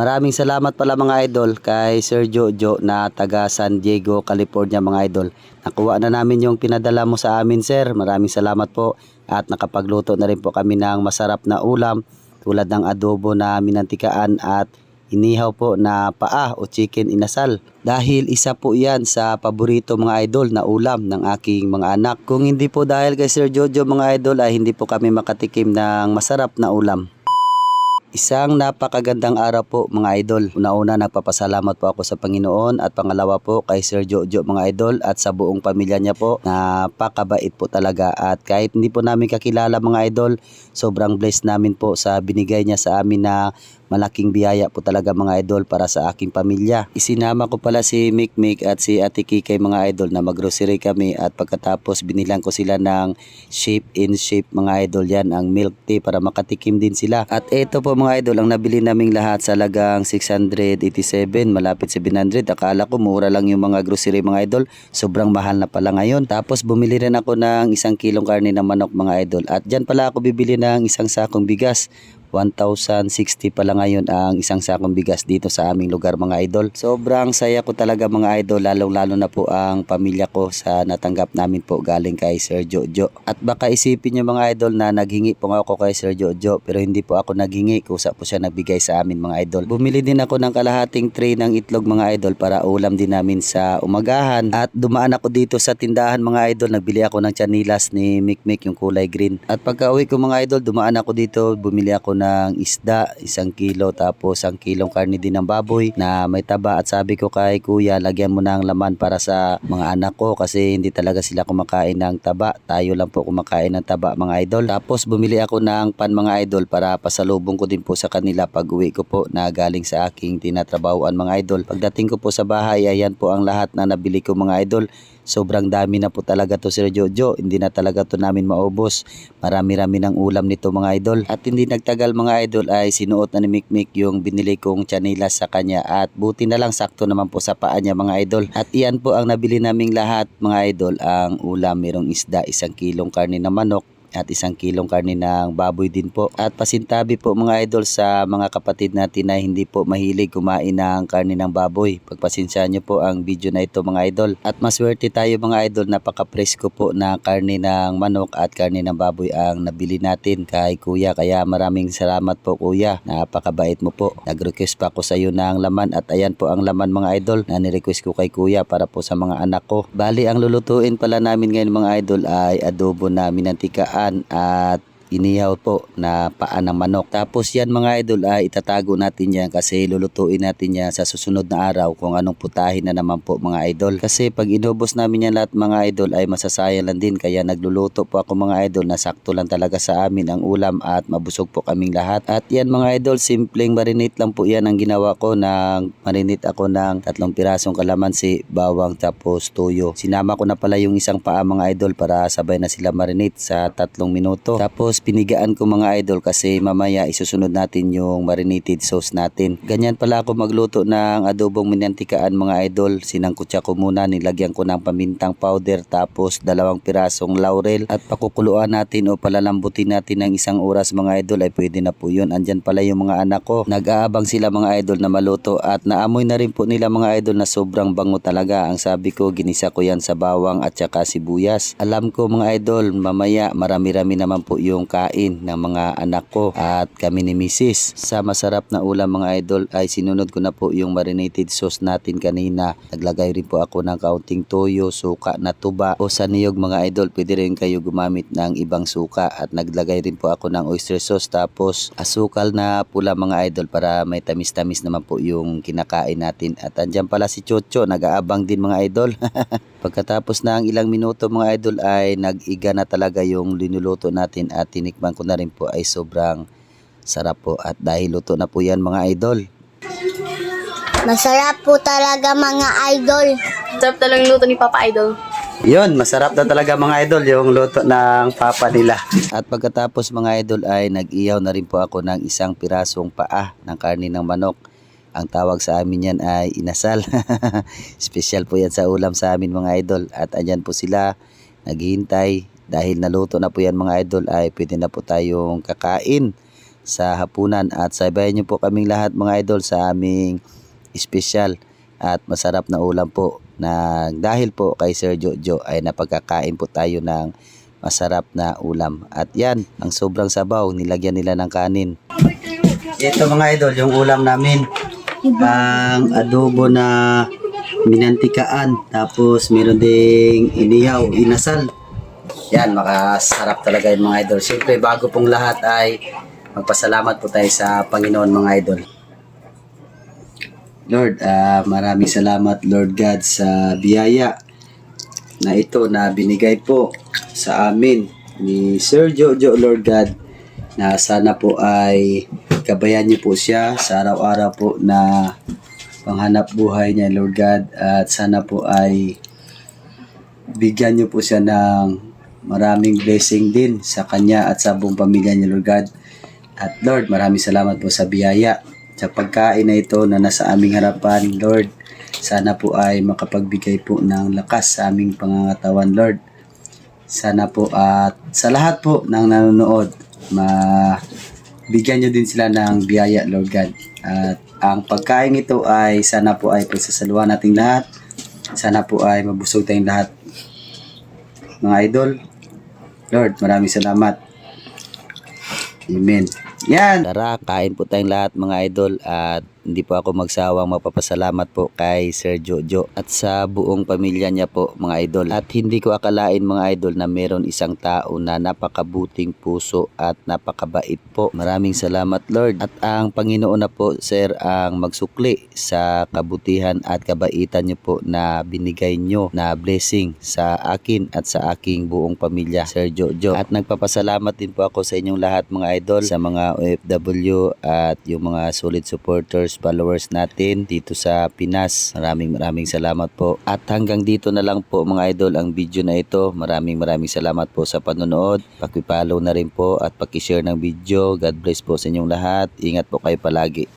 Maraming salamat pala mga idol kay Sir Jojo na taga San Diego, California mga idol. Nakuha na namin yung pinadala mo sa amin sir. Maraming salamat po at nakapagluto na rin po kami ng masarap na ulam tulad ng adobo na minantikaan at inihaw po na paa o chicken inasal. Dahil isa po yan sa paborito mga idol na ulam ng aking mga anak. Kung hindi po dahil kay Sir Jojo mga idol ay hindi po kami makatikim ng masarap na ulam. Isang napakagandang araw po mga idol. Una-una nagpapasalamat po ako sa Panginoon at pangalawa po kay Sir Jojo mga idol at sa buong pamilya niya po. Napakabait po talaga at kahit hindi po namin kakilala mga idol, sobrang blessed namin po sa binigay niya sa amin na malaking biyaya po talaga mga idol para sa aking pamilya. Isinama ko pala si Mick at si Ate Kikay mga idol na maggrocery kami at pagkatapos binilang ko sila ng shape in shape mga idol yan ang milk tea para makatikim din sila. At ito po mga idol ang nabili naming lahat sa lagang 687 malapit 700. Akala ko mura lang yung mga grocery mga idol. Sobrang mahal na pala ngayon. Tapos bumili rin ako ng isang kilong karne ng manok mga idol. At dyan pala ako bibili ng isang sakong bigas. 1,060 pala ngayon ang isang sakong bigas dito sa aming lugar mga idol. Sobrang saya ko talaga mga idol lalong lalo na po ang pamilya ko sa natanggap namin po galing kay Sir Jojo. At baka isipin nyo mga idol na naghingi po nga ako kay Sir Jojo pero hindi po ako naghingi kusa po siya nagbigay sa amin mga idol. Bumili din ako ng kalahating tray ng itlog mga idol para ulam din namin sa umagahan at dumaan ako dito sa tindahan mga idol nagbili ako ng chanilas ni Mikmik yung kulay green. At pagka uwi ko mga idol dumaan ako dito bumili ako ng isda, isang kilo tapos isang kilong karne din ng baboy na may taba at sabi ko kay kuya lagyan mo ng laman para sa mga anak ko kasi hindi talaga sila kumakain ng taba. Tayo lang po kumakain ng taba mga idol. Tapos bumili ako ng pan mga idol para pasalubong ko din po sa kanila pag uwi ko po na galing sa aking tinatrabahoan mga idol. Pagdating ko po sa bahay ayan po ang lahat na nabili ko mga idol. Sobrang dami na po talaga to Sir Jojo. Hindi na talaga to namin maubos. Marami-rami ng ulam nito mga idol. At hindi nagtagal mga idol ay sinuot na ni Mikmik yung binili kong chanilas sa kanya. At buti na lang sakto naman po sa paa niya mga idol. At iyan po ang nabili naming lahat mga idol. Ang ulam merong isda, isang kilong karne na manok, at isang kilong karne ng baboy din po. At pasintabi po mga idol sa mga kapatid natin na hindi po mahilig kumain ng karne ng baboy. Pagpasensyahan nyo po ang video na ito mga idol. At maswerte tayo mga idol napaka-presko po na karne ng manok at karne ng baboy ang nabili natin kay kuya. Kaya maraming salamat po kuya. Napakabait mo po. Nag-request pa ako sa iyo ng laman at ayan po ang laman mga idol na nirequest ko kay kuya para po sa mga anak ko. Bali ang lulutuin pala namin ngayon mga idol ay adobo na minantikaan at inihaw po na paa ng manok. Tapos yan mga idol ay itatago natin yan kasi lulutuin natin yan sa susunod na araw kung anong putahin na naman po mga idol. Kasi pag inubos namin yan lahat mga idol ay masasayang lang din kaya nagluluto po ako mga idol na sakto lang talaga sa amin ang ulam at mabusog po kaming lahat. At yan mga idol simpleng marinate lang po yan ang ginawa ko ng marinate ako ng tatlong pirasong kalamansi, bawang tapos tuyo. Sinama ko na pala yung isang paa mga idol para sabay na sila marinate sa tatlong minuto. Tapos pinigaan ko mga idol kasi mamaya isusunod natin yung marinated sauce natin. Ganyan pala ako magluto ng adobong minantikaan mga idol. Sinangkutsa ko muna, nilagyan ko ng pamintang powder tapos dalawang pirasong laurel at pakukuluan natin o palalambutin natin ng isang oras mga idol ay pwede na po yun. Andyan pala yung mga anak ko. Nag-aabang sila mga idol na maluto at naamoy na rin po nila mga idol na sobrang bango talaga. Ang sabi ko ginisa ko yan sa bawang at saka sibuyas. Alam ko mga idol mamaya marami-rami naman po yung kain ng mga anak ko at kami ni Mrs. Sa masarap na ulam mga idol ay sinunod ko na po yung marinated sauce natin kanina. Naglagay rin po ako ng kaunting toyo, suka na tuba o sa niyog mga idol. Pwede rin kayo gumamit ng ibang suka at naglagay rin po ako ng oyster sauce tapos asukal na pula mga idol para may tamis-tamis naman po yung kinakain natin. At andyan pala si Chocho, nag-aabang din mga idol. Pagkatapos na ang ilang minuto mga idol ay nag-iga na talaga yung linuluto natin at tinikman ko na rin po ay sobrang sarap po at dahil luto na po yan mga idol. Masarap po talaga mga idol. Sarap talagang luto ni Papa Idol. Yun, masarap na talaga mga idol yung luto ng papa nila. At pagkatapos mga idol ay nag-iyaw na rin po ako ng isang pirasong paa ng karne ng manok. Ang tawag sa amin yan ay inasal. Special po yan sa ulam sa amin mga idol. At andyan po sila naghihintay. Dahil naluto na po yan mga idol ay pwede na po tayong kakain. sa hapunan at sabayan niyo po kaming lahat mga idol sa aming espesyal at masarap na ulam po na dahil po kay Sir Jojo ay napagkakain po tayo ng masarap na ulam. At yan, ang sobrang sabaw, nilagyan nila ng kanin. Ito mga idol, yung ulam namin. Ang adobo na minantikaan. Tapos meron ding inihaw, inasal. Yan, makasarap talaga yung mga idol. Siyempre, bago pong lahat ay magpasalamat po tayo sa Panginoon mga idol. Lord, ah, maraming salamat Lord God sa biyaya na ito na binigay po sa amin ni Sir Jojo Lord God na sana po ay gabayan niyo po siya sa araw-araw po na panghanap buhay niya Lord God at sana po ay bigyan niyo po siya ng maraming blessing din sa kanya at sa buong pamilya niya Lord God at Lord maraming salamat po sa biyaya sa pagkain na ito na nasa aming harapan Lord sana po ay makapagbigay po ng lakas sa aming pangangatawan Lord sana po at sa lahat po ng nanonood, mabigyan nyo din sila ng biyaya, Lord God. At ang pagkain ito ay sana po ay pagsasaluhan nating lahat. Sana po ay mabusog tayong lahat. Mga idol, Lord, maraming salamat. Amen. Yan! Tara, kain po tayong lahat mga idol at hindi po ako magsawang mapapasalamat po kay Sir Jojo at sa buong pamilya niya po mga idol. At hindi ko akalain mga idol na meron isang tao na napakabuting puso at napakabait po. Maraming salamat Lord. At ang Panginoon na po Sir ang magsukli sa kabutihan at kabaitan niyo po na binigay niyo na blessing sa akin at sa aking buong pamilya Sir Jojo. At nagpapasalamat din po ako sa inyong lahat mga idol sa mga OFW at yung mga solid supporters, followers natin dito sa Pinas. Maraming maraming salamat po. At hanggang dito na lang po mga idol ang video na ito. Maraming maraming salamat po sa panonood. Paki-follow na rin po at paki-share ng video. God bless po sa inyong lahat. Ingat po kayo palagi.